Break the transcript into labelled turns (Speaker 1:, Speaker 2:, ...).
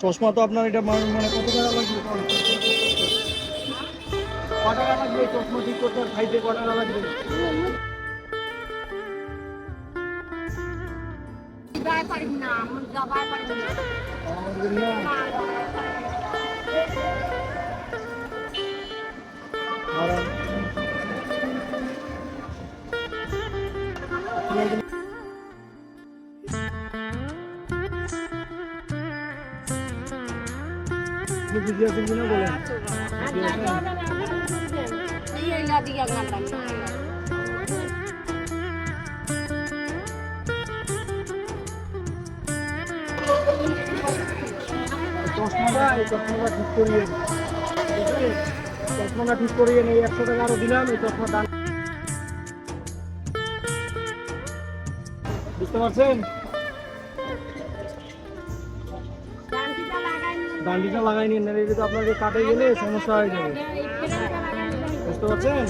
Speaker 1: চশমা তো আপনার এটা মানে কত টাকা লাগবে? ক টাকা লাগবে চশমা ঠিক করতে? খাইতে ক টাকা লাগবে?
Speaker 2: যাই পারি
Speaker 1: আপনি বুঝে আছেন কিনা বলেন। চশমাটা ঠিক করিয়ে এই একশো টাকা আরও দিলাম, এই চশমা দান বুঝতে পারছেন?
Speaker 2: ডান্ডিটা লাগাই
Speaker 1: নিন যদি আপনাকে কাটে গেলে সমস্যা হয়ে যাবে। বুঝতে পারছেন?